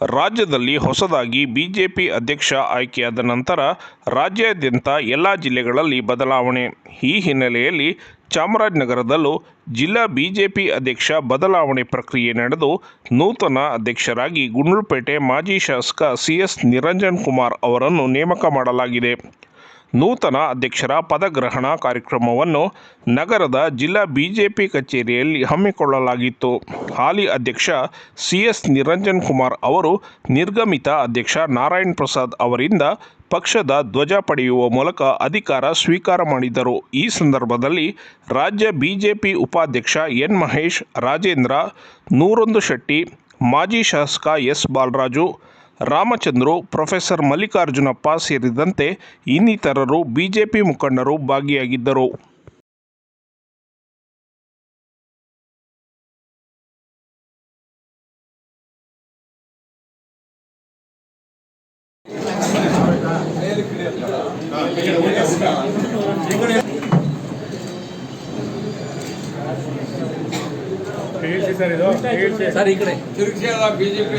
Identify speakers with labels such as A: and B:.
A: ರಾಜ್ಯದಲ್ಲಿ ಹೊಸದಾಗಿ ಬಿಜೆಪಿ ಅಧ್ಯಕ್ಷ ಆಯ್ಕೆಯಾದ ನಂತರ ರಾಜ್ಯಾದ್ಯಂತ ಎಲ್ಲ ಜಿಲ್ಲೆಗಳಲ್ಲಿ ಬದಲಾವಣೆ. ಈ ಹಿನ್ನೆಲೆಯಲ್ಲಿ ಚಾಮರಾಜನಗರದಲ್ಲೂ ಜಿಲ್ಲಾ ಬಿಜೆಪಿ ಅಧ್ಯಕ್ಷ ಬದಲಾವಣೆ ಪ್ರಕ್ರಿಯೆ ನಡೆದು ನೂತನ ಅಧ್ಯಕ್ಷರಾಗಿ ಗುಂಡ್ಲುಪೇಟೆ ಮಾಜಿ ಶಾಸಕ ಸಿ ಎಸ್ ನಿರಂಜನ್ ಕುಮಾರ್ ಅವರನ್ನು ನೇಮಕ ಮಾಡಲಾಗಿದೆ. ನೂತನ ಅಧ್ಯಕ್ಷರ ಪದಗ್ರಹಣ ಕಾರ್ಯಕ್ರಮವನ್ನು ನಗರದ ಜಿಲ್ಲಾ ಬಿಜೆಪಿ ಕಚೇರಿಯಲ್ಲಿ ಹಮ್ಮಿಕೊಳ್ಳಲಾಗಿತ್ತು. ಹಾಲಿ ಅಧ್ಯಕ್ಷ ಸಿಎಸ್ ನಿರಂಜನ್ ಕುಮಾರ್ ಅವರು, ನಿರ್ಗಮಿತ ಅಧ್ಯಕ್ಷ ನಾರಾಯಣ್ ಪ್ರಸಾದ್ ಅವರಿಂದ ಪಕ್ಷದ ಧ್ವಜ ಪಡೆಯುವ ಮೂಲಕ ಅಧಿಕಾರ ಸ್ವೀಕಾರ ಮಾಡಿದರು. ಈ ಸಂದರ್ಭದಲ್ಲಿ ರಾಜ್ಯ ಬಿಜೆಪಿ ಉಪಾಧ್ಯಕ್ಷ ಎನ್ ಮಹೇಶ್, ರಾಜೇಂದ್ರ, ನೂರೊಂದು ಶೆಟ್ಟಿ, ಮಾಜಿ ಶಾಸಕ ಎಸ್ ಬಾಲರಾಜು ರಾಮಚಂದ್ರು ಪ್ರೊಫೆಸರ್ ಮಲ್ಲಿಕಾರ್ಜುನಪ್ಪ ಸೇರಿದಂತೆ ಇನ್ನಿತರರು ಬಿಜೆಪಿ ಮುಖಂಡರು ಭಾಗಿಯಾಗಿದ್ದರು.
B: ಸರ್ ಇದು
C: ಸರ್ ಈ ಕಡೆ.
D: ತಿರುಗಿಸಿ ಬಿಜೆಪಿ